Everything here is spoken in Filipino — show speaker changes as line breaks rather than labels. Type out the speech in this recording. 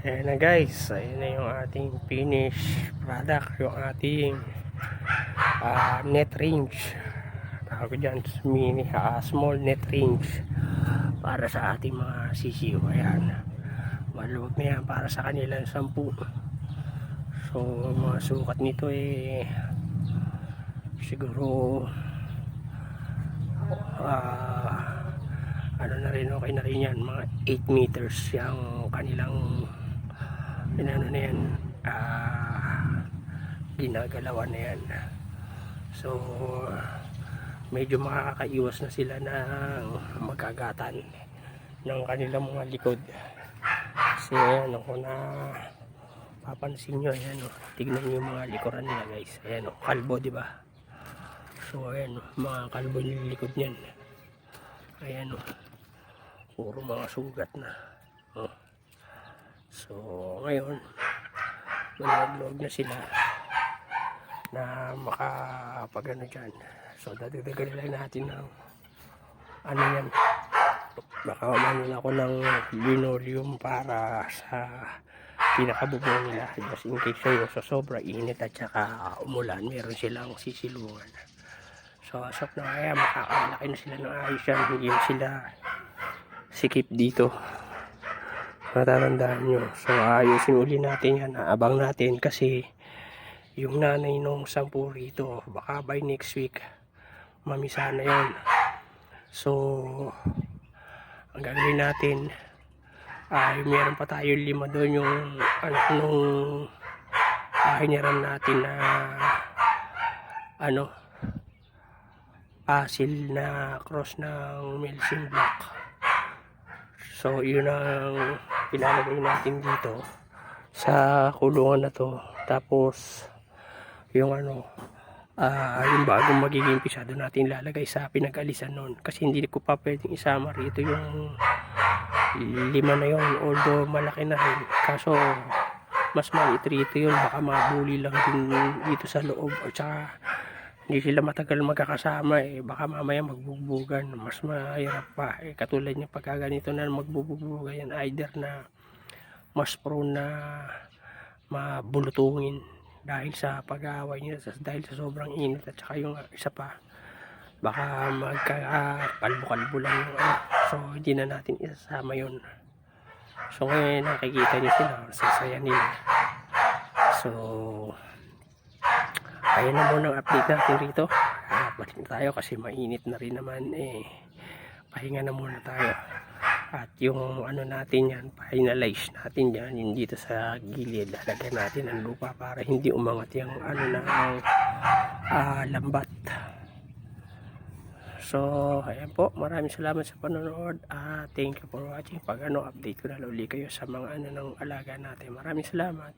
Ayan na guys, ayan na yung ating finished product, yung ating ah, net range. Tawag dyan, mini, ah, small net range para sa ating mga sisiyo. Ayan, maluwag na yan para sa kanilang sampu. So, mga sukat nito eh, siguro, ah, ano na rin, okay na rin yan, mga 8 meters yung kanilang inano na yan. Ah ginagalawan na yan. So medyo makakaiwas na sila ng magagatan ng kanilang mga likod. Kasi ayan ako na papansin nyo ayan o tignan nyo yung mga likuran nila guys. Ayan o kalbo di ba? So ayan o mga kalbo yung likod niyan. Ayan o puro mga sugat na. Oh. So, ngayon, malaglog na sila na makapagano dyan. So, dadagdagan lang natin ng ano yan. Baka umanin ako ng linoleum para sa pinakabubong nila. Just in case yun, so sobra init at saka umulan, meron silang sisilungan. So, asap na kaya makakalaki na sila ng ayos yan. Hindi sila sikip dito matatandaan nyo. So, ayusin uli natin yan. Abang natin kasi yung nanay nung sampu rito, baka by next week, mamisa na yun. So, ang gagawin natin, ay meron pa tayo lima doon yung anak nung uh, natin na ano, asil na cross ng Melsin Block. So, yun ang ilalagay natin dito sa kulungan na to. Tapos, yung ano, ah yung bagong magiging pisado natin lalagay sa pinag-alisan nun. Kasi hindi ko pa pwedeng isama rito yung lima na yun. Although malaki na rin. Kaso, mas maliit rito yun. Baka mabuli lang din dito sa loob. At saka, hindi sila matagal magkakasama eh. Baka mamaya magbubbugan mas mahirap pa. Eh katulad niya pagka ganito na magbubbugan yan either na mas prone na mabulutungin dahil sa pag-aaway niya sa- dahil sa sobrang init at saka yung isa pa baka magkakalbo-kalbo lang yung ano. So hindi na natin isasama yun. So ngayon nakikita niyo sila sa saya nila. So ayun na muna ang update natin rito. Ah, balik na tayo kasi mainit na rin naman eh. Pahinga na muna tayo. At yung ano natin yan finalize natin yan yung dito sa gilid. Lalagyan natin ang lupa para hindi umangat yung ano na ang ah, lambat. So ayan po. Maraming salamat sa panonood ah thank you for watching. Pag ano update ko na uli kayo sa mga ano ng alaga natin. Maraming salamat